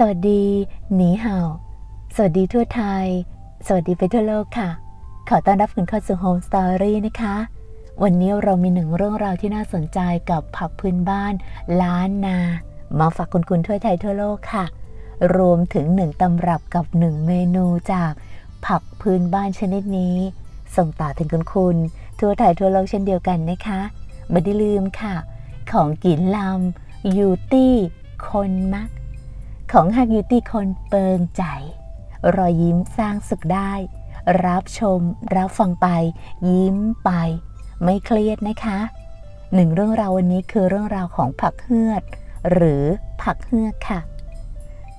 สวัสดี หนีเห่า สวัสดีทั่วไทย สวัสดีไปทั่วโลกค่ะ ขอต้อนรับคุณเข้าสู่ Home Story นะคะ วันนี้เรามีหนึ่งเรื่องราวที่น่าสนใจกับผักพื้นบ้าน ล้านนา มาฝากคุณคุณทั่วไทยทั่วโลกค่ะ รวมถึงหนึ่งตำรับกับหนึ่งเมนูจากผักพื้นบ้านชนิดนี้ ส่งต่อถึงคุณคุณ ทั่วไทยทั่วโลกเช่นเดียวกันนะคะไม่ได้ลืมค่ะ ของกินลำยูตี้คนมัก ของฮักยูตี้คนเปิงใจ รอยยิ้มสร้างสุขได้ รับชม รับฟังไป ยิ้มไป ไม่เครียดนะคะหนึ่งเรื่องราววันนี้คือเรื่องราวของผักเฮือด หรือผักเฮือกค่ะ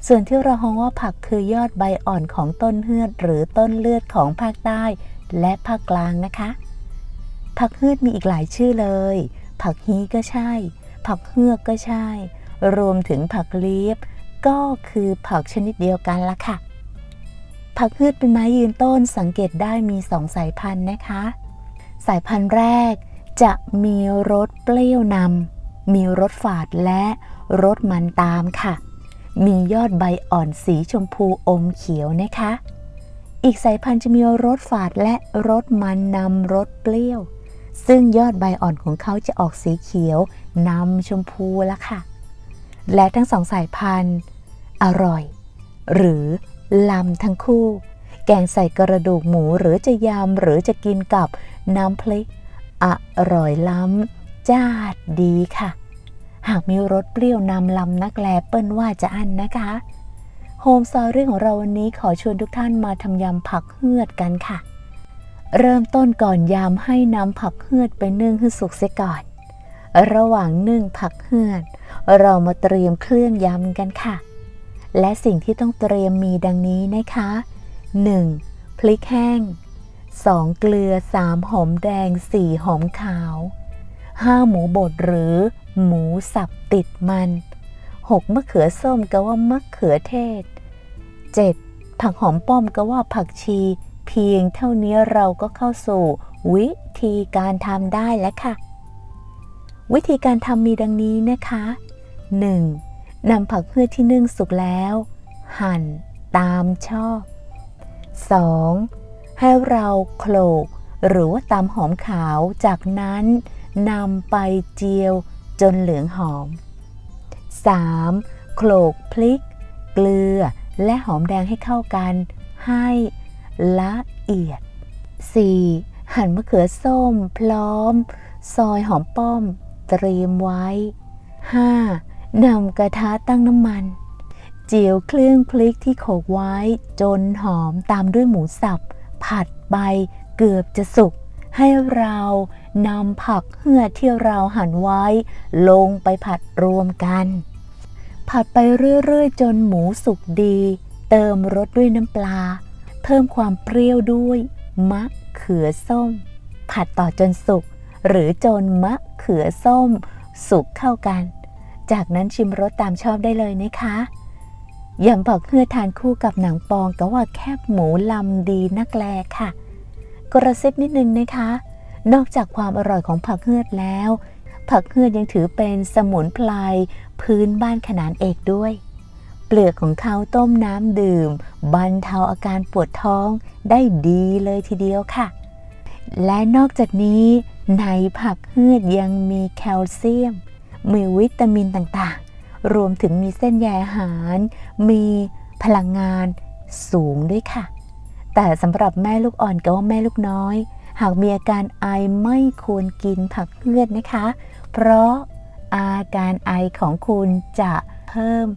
ส่วนที่เราฮองว่าผักคือยอดใบอ่อนของต้นเฮือด หรือต้นเลือดของภาคใต้และภาคกลางนะคะ ผักเฮือดมีอีกหลายชื่อเลย ผักฮีก็ใช่ ผักเฮือกก็ใช่ รวมถึงผักเลียบ ก็คือผักชนิดเดียวกันละค่ะ ผักพืชเป็นไม้ยืนต้นสังเกตได้มีสองสายพันธุ์นะคะ สายพันธุ์แรกจะมีรสเปรี้ยวนำมีรสฝาดและรสมันตามค่ะ มียอดใบอ่อนสีชมพูอมเขียวนะคะ อีกสายพันธุ์จะมีรสฝาดและรสมันนำรสเปรี้ยว ซึ่งยอดใบอ่อนของเขาจะออกสีเขียวนำชมพูละค่ะ และทั้งสองสายพันธุ์ อร่อย หรือลำทั้งคู่ แกงใส่กระดูกหมูหรือจะยำหรือจะกินกับน้ำพริก อร่อยล้ำจ้าดดีค่ะ หากมีรสเปรี้ยวนำลำนักแลเปิ้ลว่าจะอันนะคะโฮมซอรี่ของเราวันนี้ขอชวนทุกท่านมาทำยำผักเฮือดกันค่ะ เริ่มต้นก่อนยำให้นำผักเฮือดไปนึ่งให้สุกเสียก่อน ระหว่างนึ่งผักเฮือดเรามาเตรียมเครื่องยำกันค่ะ และสิ่งที่ต้องเตรียมมีดังนี้นะคะ 1. พริกแห้ง 2. เกลือ 3. หอมแดง 4. หอมขาว 5. หมูบดหรือ หมูสับติดมัน 6. มะเขือส้มก็ว่ามะเขือเทศ 7. ผักหอมป้อมก็ว่าผักชี เพียงเท่านี้เราก็เข้าสู่วิธีการทำได้แล้วค่ะ วิธีการทำมีดังนี้นะคะ 1. นำผักพืชที่นึ่งสุกแล้ว หั่นตามชอบ 2. ให้เราโขลก หรือว่าตำหอมขาวจากนั้นนำไปเจียวจนเหลืองหอม 3. โขลกพริก เกลือและหอมแดงให้เข้ากัน ให้ละเอียด 4. หั่นมะเขือส้มพร้อม ซอยหอมป้อม เตรียมไว้ 5. นำกระทะตั้งน้ำมัน เจียวเครื่องพริกที่โขกไว้จนหอมตามด้วยหมูสับ ผัดไปเกือบจะสุก ให้เรานำผักเหือดที่เราหั่นไว้ ลงไปผัดรวมกัน ผัดไปเรื่อยๆ จนหมูสุกดี เติมรสด้วยน้ำปลา เพิ่มความเปรี้ยวด้วย มะเขือส้ม ผัดต่อจนสุก หรือโจนมะเขือส้ม สุกเข้ากัน จากนั้นชิมรสตามชอบได้เลยนะคะยำผักเฮือทานคู่กับหนังปองก็ว่าแคบหมูลำดีนักแลค่ะ กระซิบนิดนึงนะคะ นอกจากความอร่อยของผักเฮือดแล้ว ผักเฮือดยังถือเป็นสมุนไพรพื้นบ้านขนานเอกด้วย เปลือกของเขาต้มน้ำดื่ม บรรเทาอาการปวดท้องได้ดีเลยทีเดียวค่ะ และนอกจากนี้ในผักเฮือดยังมีแคลเซียม มีวิตามินต่างๆ รวมถึงมีเส้นใยอาหาร มีพลังงานสูงด้วยค่ะ แต่สำหรับแม่ลูกอ่อนกับว่าแม่ลูกน้อย หากมีอาการไอไม่ควรกินผักเฮือดนะคะ เพราะอาการไอของคุณจะเพิ่ม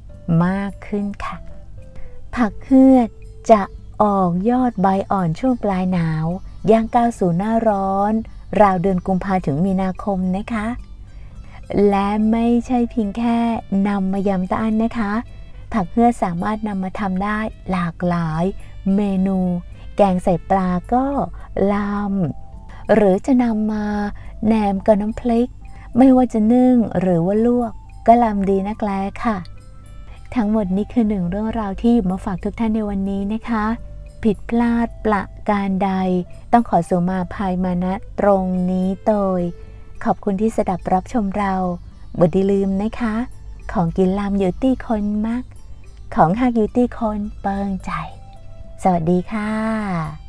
มากขึ้นค่ะ ผักเฮือดจะออกยอดใบอ่อนช่วงปลายหนาว ย่างก้าวสู่หน้าร้อน ราวเดือนกุมภาถึงมีนาคมนะคะ และไม่ใช่เพียงแค่นำมายำตะอันนะคะ ผักเฮือสามารถนำมาทำได้หลากหลาย เมนู แกงใส่ปลาก็ลำหรือจะนำมาแหนมกับน้ำพริก ไม่ว่าจะนึ่งหรือว่าลวก ก็ลำดีนักแลค่ะ ทั้งหมดนี้คือหนึ่งเรื่องราวที่หยิบมาฝากทุกท่านในวันนี้นะคะ ผิดพลาดประการใด ต้องขอสุมาภายมาณตรงนี้โดย ขอบคุณที่สดับรับชมเราบดีลืมนะคะ ของกินลามอยู่ตี้คนมากของหากิวตี้คนเปิงใจ สวัสดีค่ะ